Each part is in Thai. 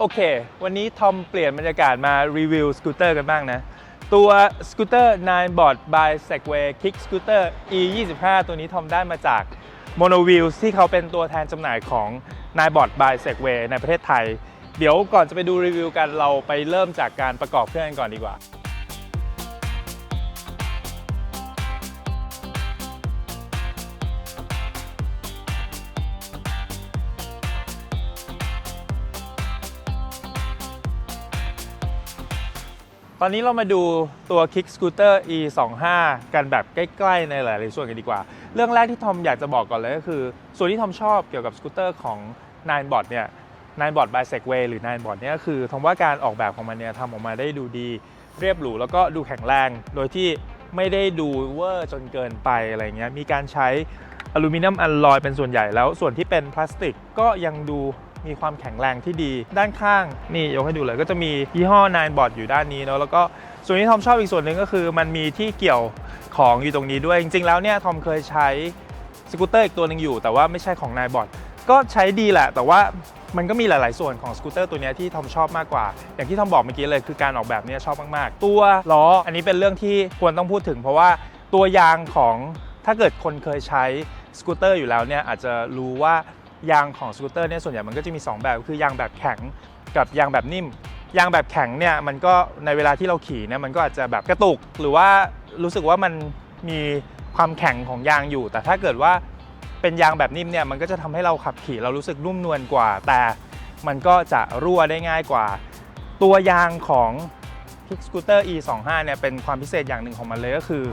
โอเค วันนี้ทอมเปลี่ยนบรรยากาศมารีวิวสกูตเตอร์กันบ้างนะ ตัวสกูตเตอร์9 board by Segway Kick Scooter E 2 5 ตัวนี้ทอมได้มาจาก Mono Wheels ที่เขาเป็นตัวแทนจำหน่ายของ9 board by Segway ในประเทศไทย เดี๋ยวก่อนจะไปดูรีวิวกันเราไปเริ่มจากการประกอบเครื่องกันก่อนดีกว่า ตอนนี้เรามาดูตัว Kick Scooter E 2 5กันแบบใกล้ๆ ในหลายๆส่วนกันดีกว่า เรื่องแรกที่ทอมอยากจะบอกก่อนเลยก็คือ ส่วนที่ทอมชอบเกี่ยวกับสกูตเตอร์ของ Nine Bot เนี่ย Nine Bot by Segway หรือ Nine Bot เนี่ยคือทอมว่าการออกแบบของมันเนี่ยทำออกมาได้ดูดีเรียบหรูแล้วก็ดูแข็งแรง โดยที่ไม่ได้ดูเวอร์จนเกินไปอะไรเงี้ยมีการใช้อลูมิเนียมอลลอยเป็นส่วนใหญ่แล้วส่วนที่เป็นพลาสติกก็ยังดู มีความแข็งแรงที่ดี ด้านข้างนี่ยกให้ดูเลยก็จะมียี่ห้อ Nine Bot อยู่ด้านนี้เนาะแล้วก็ส่วนที่ทอมชอบอีกส่วนหนึ่งก็คือ มันมีที่เกี่ยวของอยู่ตรงนี้ด้วยจริง ๆ แล้วเนี่ยทอมเคยใช้สกูตเตอร์อีกตัวหนึ่งอยู่ แต่ว่าไม่ใช่ของ Nine Bot ก็ใช้ดีแหละ แต่ว่ามันก็มีหลาย ๆ ส่วนของสกูตเตอร์ตัวนี้ที่ทอมชอบมากกว่า อย่างที่ทอมบอกเมื่อกี้เลยคือการออกแบบเนี้ยชอบมาก ๆ ตัวล้ออันนี้เป็นเรื่องที่ควรต้องพูดถึง เพราะว่าตัวยางของถ้าเกิดคนเคยใช้สกูตเตอร์อยู่แล้วเนี่ยอาจจะรู้ว่า ยางของสกูตเตอร์เนี่ยส่วนใหญ่มันก็จะมี 2 แบบ คือยางแบบแข็งกับยางแบบนิ่ม ยางแบบแข็งเนี่ยมันก็ในเวลาที่เราขี่เนี่ยมันก็อาจจะแบบกระตุก หรือว่ารู้สึกว่ามันมีความแข็งของยางอยู่ แต่ถ้าเกิดว่าเป็นยางแบบนิ่มเนี่ยมันก็จะทำให้เราขับขี่เรารู้สึกนุ่มนวลกว่า แต่มันก็จะรั่วได้ง่ายกว่า ตัวยางของ Kick Scooter E 2 5 เนี่ยเป็นความพิเศษอย่างหนึ่งของมันเลยก็คือ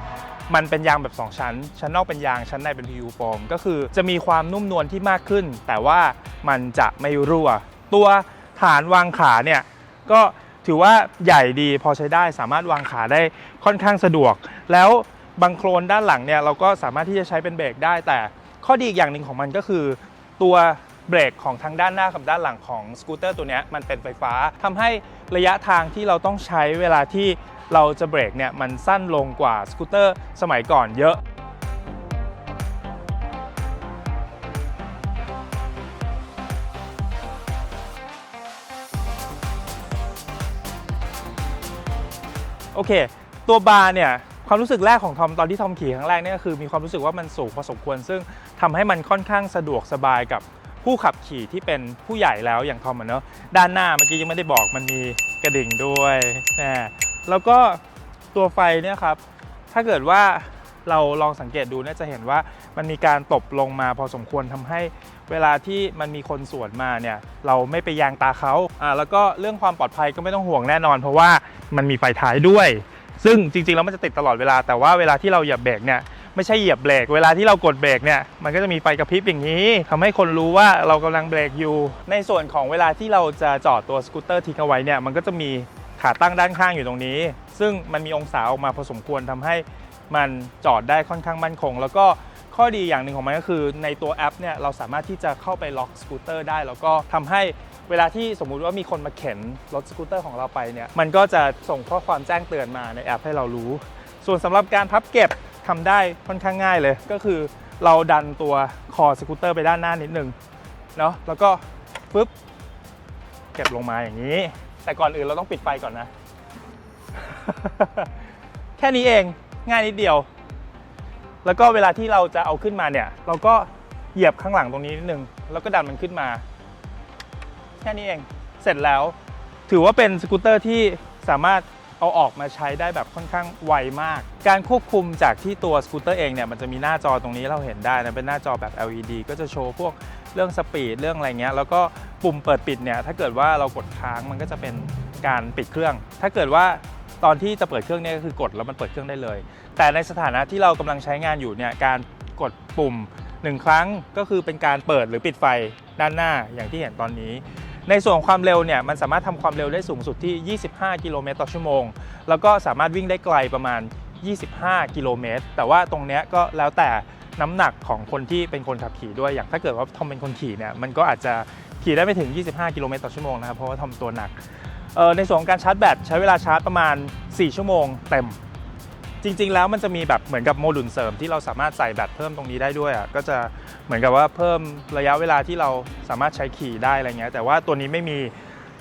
มันเป็นยางแบบ 2 ชั้น ชั้นนอกเป็นยาง ชั้นในเป็น PU โฟม ก็คือจะมีความนุ่มนวลที่มากขึ้น แต่ว่ามันจะไม่รั่ว ตัวฐานวางขาเนี่ยก็ถือว่าใหญ่ดีพอใช้ได้สามารถวางขาได้ค่อนข้างสะดวก แล้วบังโคลนด้านหลังเนี่ยเราก็สามารถที่จะใช้เป็นเบรกได้ แต่ข้อดีอีกอย่างหนึ่งของมันก็คือ ตัวเบรกของทางด้านหน้ากับด้านหลังของสกูตเตอร์ตัวนี้มันเป็นไฟฟ้าทำให้ระยะทางที่เราต้องใช้เวลาที่ เราจะเบรกเนี่ยมันสั้นลงกว่าสกูตเตอร์สมัยก่อนเยอะโอเค ตัวบาร์เนี่ยความรู้สึกแรกของทอมตอนที่ทอมขี่ครั้งแรกเนี่ยก็คือมีความรู้สึกว่ามันสูงพอสมควร ซึ่งทำให้มันค่อนข้างสะดวกสบายกับผู้ขับขี่ที่เป็นผู้ใหญ่แล้วอย่างทอมเนาะด้านหน้าเมื่อกี้ยังไม่ได้บอกมันมีกระดิ่งด้วยแหม แล้วก็ตัวไฟเนี่ยครับ ถ้าเกิดว่าเราลองสังเกตดูเนี่ยจะเห็นว่ามันมีการตบลงมาพอสมควรทำให้เวลาที่มันมีคนสวนมาเนี่ยเราไม่ไปยางตาเขาอ่าแล้วก็เรื่องความปลอดภัยก็ไม่ต้องห่วงแน่นอน เพราะว่ามันมีไฟท้ายด้วย ซึ่งจริงๆแล้วมันจะติดตลอดเวลาแต่ว่าเวลาที่เราเหยียบเบรกเนี่ยไม่ใช่เหยียบเบรกเวลาที่เรากดเบรกเนี่ยมันก็จะมีไฟกระพริบอย่างนี้ทำให้คนรู้ว่าเรากำลังเบรกอยู่ ในส่วนของเวลาที่เราจะจอดตัวสกูตเตอร์ทิ้งเอาไว้เนี่ยมันก็จะมี ขาตั้งด้านข้างอยู่ตรงนี้ ซึ่งมันมีองศาออกมาพอสมควรทำให้มันจอดได้ค่อนข้างมั่นคง แล้วก็ข้อดีอย่างหนึ่งของมันก็คือในตัวแอปเนี่ยเราสามารถที่จะเข้าไปล็อกสกูตเตอร์ได้ แล้วก็ทำให้เวลาที่สมมุติว่ามีคนมาเข็นรถสกูตเตอร์ของเราไปเนี่ยมันก็จะส่งข้อความแจ้งเตือนมาในแอปให้เรารู้ ส่วนสำหรับการพับเก็บทำได้ค่อนข้างง่ายเลย ก็คือเราดันตัวคอสกูตเตอร์ไปด้านหน้านิดนึงเนาะแล้วก็ปึ๊บเก็บลงมาอย่างนี้ แต่ก่อนอื่นเราต้องปิดไฟก่อนนะ แค่นี้เองง่ายนิดเดียว แล้วก็เวลาที่เราจะเอาขึ้นมาเนี่ย เราก็เหยียบข้างหลังตรงนี้นิดนึง แล้วก็ดันมันขึ้นมา แค่นี้เองเสร็จแล้ว ถือว่าเป็นสกูตเตอร์ที่สามารถเอาออกมาใช้ได้แบบค่อนข้างไวมาก การควบคุมจากที่ตัวสกูตเตอร์เองเนี่ยมันจะมีหน้าจอตรงนี้เราเห็นได้นะเป็นหน้าจอแบบ LED ก็จะโชว์พวก เรื่องสปีดเรื่องอะไรเงี้ยแล้วก็ปุ่มเปิดปิดเนี่ยถ้าเกิดว่าเรากดค้างมันก็จะเป็นการปิดเครื่อง ถ้าเกิดว่าตอนที่จะเปิดเครื่องเนี่ยก็คือกดแล้วมันเปิดเครื่องได้เลย แต่ในสถานะที่เรากำลังใช้งานอยู่เนี่ยการกดปุ่มหนึ่งครั้งก็คือเป็นการเปิดหรือปิดไฟด้านหน้าอย่างที่เห็นตอนนี้ ในส่วนของความเร็วเนี่ยมันสามารถทำความเร็วได้สูงสุดที่ 25 กิโลเมตรต่อชั่วโมง แล้วก็สามารถวิ่งได้ไกลประมาณ 25 กิโลเมตร แต่ว่าตรงเนี้ยก็แล้วแต่ น้ำหนักของคนที่เป็นคนขับขี่ด้วยอย่างถ้าเกิดว่าทอมเป็นคนขี่เนี่ยมันก็อาจจะขี่ได้ไม่ถึง 25 กิโลเมตรต่อชั่วโมงนะครับเพราะว่าทอมตัวหนักในส่วนของการชาร์จแบตใช้เวลาชาร์จประมาณ 4 ชั่วโมงเต็ม จริง ๆ แล้วมันจะมีแบบเหมือนกับโมดูลเสริมที่เราสามารถใส่แบตเพิ่มตรงนี้ได้ด้วยอะก็จะเหมือนกับว่าเพิ่มระยะเวลาที่เราสามารถใช้ขี่ได้อะไรเงี้ยแต่ว่าตัวนี้ไม่มี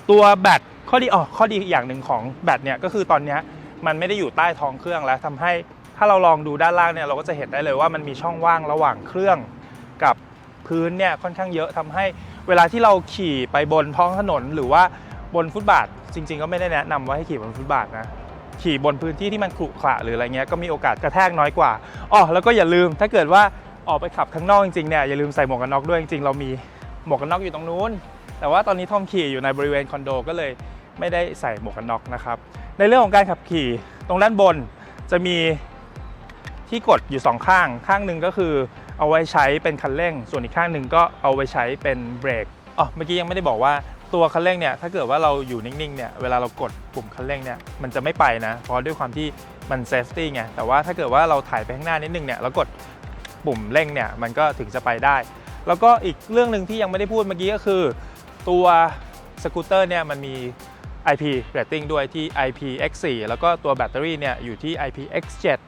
ตัวแบตข้อดีอ๋อข้อดีอีกอย่างหนึ่งของแบตเนี่ยก็คือตอนเนี้ยมันไม่ได้อยู่ใต้ท้องเครื่องแล้วทำให้ ถ้าเราลองดูด้านล่างเนี่ยเราก็จะเห็นได้เลยว่ามันมีช่องว่างระหว่างเครื่องกับพื้นเนี่ยค่อนข้างเยอะทำให้เวลาที่เราขี่ไปบนท้องถนนหรือว่าบนฟุตบาท จริง ๆ ก็ไม่ได้แนะนำว่าให้ขี่บนฟุตบาทนะขี่บนพื้นที่ที่มันขรุขระหรืออะไรเงี้ยก็มีโอกาสกระแทกน้อยกว่าอ๋อแล้วก็อย่าลืมถ้าเกิดว่าออกไปขับข้างนอกจริงๆเนี่ยอย่าลืมใส่หมวกกันน็อกด้วยจริงๆเรามีหมวกกันน็อกอยู่ตรงนู้น แต่ว่าตอนนี้ทอมขี่อยู่ในบริเวณคอนโดก็เลยไม่ได้ใส่หมวกกันน็อกนะครับในเรื่องของการขับขี่ตรงด้านบนจะมี ที่กดอยู่สองข้าง ข้างหนึ่งก็คือเอาไว้ใช้เป็นคันเร่ง ส่วนอีกข้างหนึ่งก็เอาไว้ใช้เป็นเบรกอ๋อเมื่อกี้ยังไม่ได้บอกว่าตัวคันเร่งเนี่ยถ้าเกิดว่าเราอยู่นิ่งๆเนี่ยเวลาเรากดปุ่มคันเร่งเนี่ยมันจะไม่ไปนะเพราะด้วยความที่มันเซฟตี้ไงแต่ว่าถ้าเกิดว่าเราถ่ายไปข้างหน้านิดนึงเนี่ยแล้วกดปุ่มเร่งเนี่ยมันก็ถึงจะไปได้ แล้วก็อีกเรื่องหนึ่งที่ยังไม่ได้พูดเมื่อกี้ก็คือ ตัวสกูตเตอร์เนี่ยมันมี IP rating ด้วยที่ IPX4 แล้วก็ตัวแบตเตอรี่เนี่ยอยู่ที่ IPX7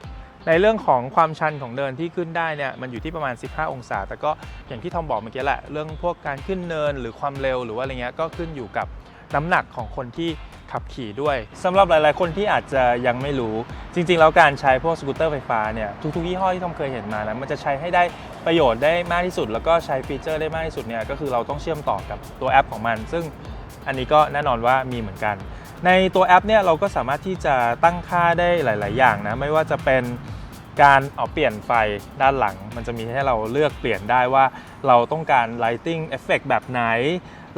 ในเรื่องของความชันของเนินที่ขึ้นได้เนี่ยมันอยู่ที่ประมาณ 15 องศา แต่ก็อย่างที่ทอมบอกเมื่อกี้แหละ เรื่องพวกการขึ้นเนินหรือความเร็วหรือว่าอะไรเงี้ยก็ขึ้นอยู่กับน้ำหนักของคนที่ขับขี่ด้วยสำหรับหลาย ๆ คนที่อาจจะยังไม่รู้ จริง ๆ แล้วการใช้พวกสกูตเตอร์ไฟฟ้าเนี่ยทุก ๆ ยี่ห้อที่ทอมเคยเห็นมานะมันจะใช้ให้ได้ประโยชน์ได้มากที่สุด แล้วก็ใช้ฟีเจอร์ได้มากที่สุดเนี่ยก็คือเราต้องเชื่อมต่อกับตัวแอปของมัน ซึ่งอันนี้ก็แน่นอนว่ามีเหมือนกัน ในตัวแอปเนี่ยเราก็สามารถที่จะตั้งค่าได้หลาย ๆ อย่างนะไม่ว่าจะเป็น การเอาเปลี่ยนไฟด้านหลัง มันจะมีให้เราเลือกเปลี่ยนได้ว่าเราต้องการ lighting effect แบบไหน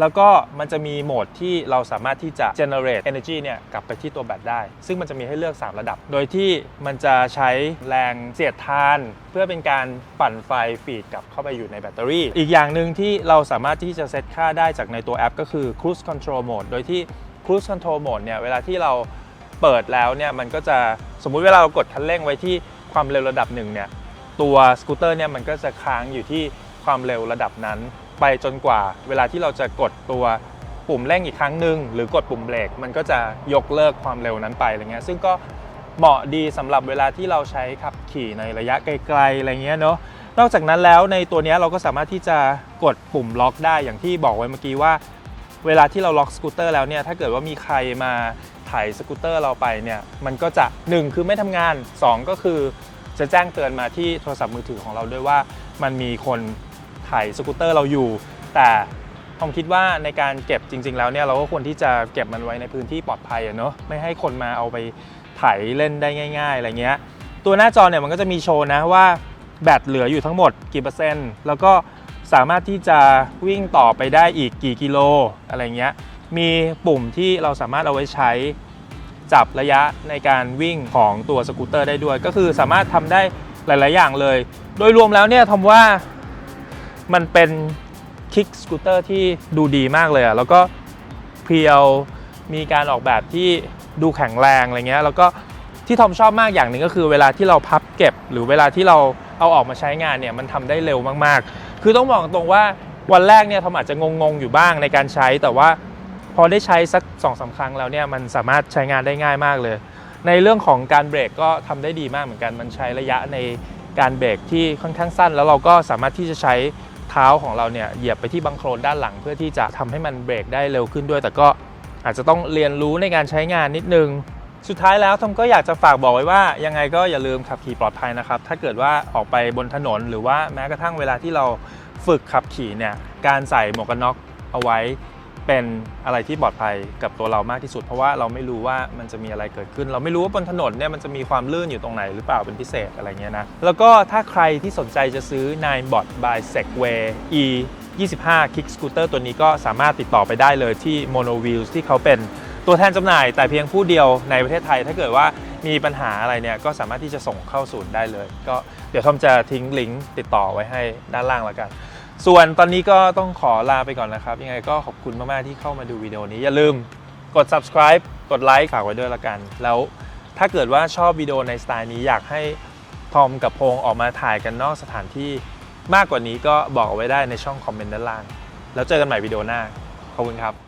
แล้วก็มันจะมีโหมดที่เราสามารถที่จะ generate energy เนี่ยกลับไปที่ตัวแบตได้ ซึ่งมันจะมีให้เลือก 3 ระดับ โดยที่มันจะใช้แรงเสียดทาน เพื่อเป็นการปั่นไฟฟีดกลับเข้าไปอยู่ในแบตเตอรี่ อีกอย่างหนึ่งที่เราสามารถที่จะเซตค่าได้จากในตัวแอป ก็คือ cruise control mode โดยที่ cruise control mode เนี่ยเวลาที่เราเปิดแล้วเนี่ยมันก็จะสมมุติเวลาเรากดคันเร่งไว้ที่ ความเร็วระดับหนึ่งเนี่ยตัวสกูตเตอร์เนี่ยมันก็จะค้างอยู่ที่ความเร็วระดับนั้น ไปจนกว่าเวลาที่เราจะกดตัวปุ่มเร่งอีกครั้งหนึ่งหรือกดปุ่มเบรกมันก็จะยกเลิกความเร็วนั้นไปอะไรเงี้ยซึ่งก็เหมาะดีสำหรับเวลาที่เราใช้ขับขี่ในระยะไกลๆอะไรเงี้ยเนาะนอกจากนั้นแล้วในตัวนี้เราก็สามารถที่จะกดปุ่มล็อกได้อย่างที่บอกไว้เมื่อกี้ว่า เวลาที่เราล็อกสกูตเตอร์แล้วเนี่ยถ้าเกิดว่ามีใครมา ถ่ายสกูตเตอร์เราไปเนี่ยมันก็จะ 1 คือไม่ทำงาน 2 ก็คือจะแจ้งเตือนมาที่โทรศัพท์มือถือของเราด้วยว่ามันมีคนถ่ายสกูตเตอร์เราอยู่ แต่ผมคิดว่าในการเก็บจริง ๆ แล้วเนี่ยเราก็ควรที่จะเก็บมันไว้ในพื้นที่ปลอดภัยอะเนาะไม่ให้คนมาเอาไปถ่ายเล่นได้ง่าย ๆอะไรเงี้ยตัวหน้าจอเนี่ยมันก็จะมีโชว์นะว่าแบตเหลืออยู่ทั้งหมดกี่เปอร์เซ็นต์ แล้วก็สามารถที่จะวิ่งต่อไปได้อีกกี่กิโลอะไรเงี้ย มีปุ่มที่เราสามารถเอาไว้ใช้จับระยะในการวิ่งของตัวสกูตเตอร์ได้ด้วย ก็คือสามารถทำได้หลาย ๆ อย่างเลย โดยรวมแล้วเนี่ยทำว่ามันเป็นคิกสกูตเตอร์ที่ดูดีมากเลยอะแล้วก็เพียวมีการออกแบบที่ดูแข็งแรงอะไรเงี้ยแล้วก็ที่ทอมชอบมากอย่างหนึ่งก็คือเวลาที่เราพับเก็บ หรือเวลาที่เราเอาออกมาใช้งานเนี่ยมันทำได้เร็วมากๆ คือต้องบอกตรงว่าวันแรกเนี่ยทอมอาจจะงงๆอยู่บ้างในการใช้แต่ว่า พอได้ใช้สัก2อสาครั้งแล้วเนี่ยมันสามารถใช้งานได้ง่ายมากเลย ในเรื่องของการเบรกก็ทำได้ดีมากเหมือนกัน มันใช้ระยะในการเบรกที่ค่อนข้างสั้น แล้วเราก็สามารถที่จะใช้เท้าของเราเนี่ยเหยียบไปที่บังโคลนด้านหลัง เพื่อที่จะทำให้มันเบรกได้เร็วขึ้นด้วย แต่ก็อาจจะต้องเรียนรู้ในการใช้งานนิดนึงสุดท้ายแล้วทอมก็อยากจะฝากบอกไว้ว่ายังไงก็อย่าลืมขับขี่ปลอดภัยนะครับ ถ้าเกิดว่าออกไปบนถนน หรือว่าแม้กระทั่งเวลาที่เราฝึกขับขี่เนี่ยการใส่หมวกกันน็อกเอาไว้ เป็นอะไรที่ปลอดภัยกับตัวเรามากที่สุด เพราะว่าเราไม่รู้ว่ามันจะมีอะไรเกิดขึ้น เราไม่รู้ว่าบนถนนเนี่ยมันจะมีความลื่นอยู่ตรงไหนหรือเปล่าเป็นพิเศษอะไรเงี้ยนะแล้วก็ถ้าใครที่สนใจจะซื้อ Ninebot by Segway E 25 Kick Scooter ตัวนี้ก็สามารถติดต่อไปได้เลยที่ Mono Wheels ที่เขาเป็นตัวแทนจำหน่าย แต่เพียงผู้เดียวในประเทศไทย ถ้าเกิดว่ามีปัญหาอะไรเนี่ยก็สามารถที่จะส่งเข้าศูนย์ได้เลย ก็เดี๋ยวทอมจะทิ้งลิงก์ติดต่อไว้ให้ด้านล่างแล้วกัน ส่วนตอนนี้ก็ต้องขอลาไปก่อนนะครับ ยังไงก็ขอบคุณมาก ๆ ที่เข้ามาดูวิดีโอนี้ อย่าลืมกด subscribe กดไลค์ฝากไว้ด้วยละกัน แล้วถ้าเกิดว่าชอบวิดีโอในสไตล์นี้อยากให้ทอมกับพงออกมาถ่ายกันนอกสถานที่มากกว่านี้ก็บอกเอาไว้ได้ในช่องคอมเมนต์ด้านล่าง แล้วเจอกันใหม่วิดีโอหน้า ขอบคุณครับ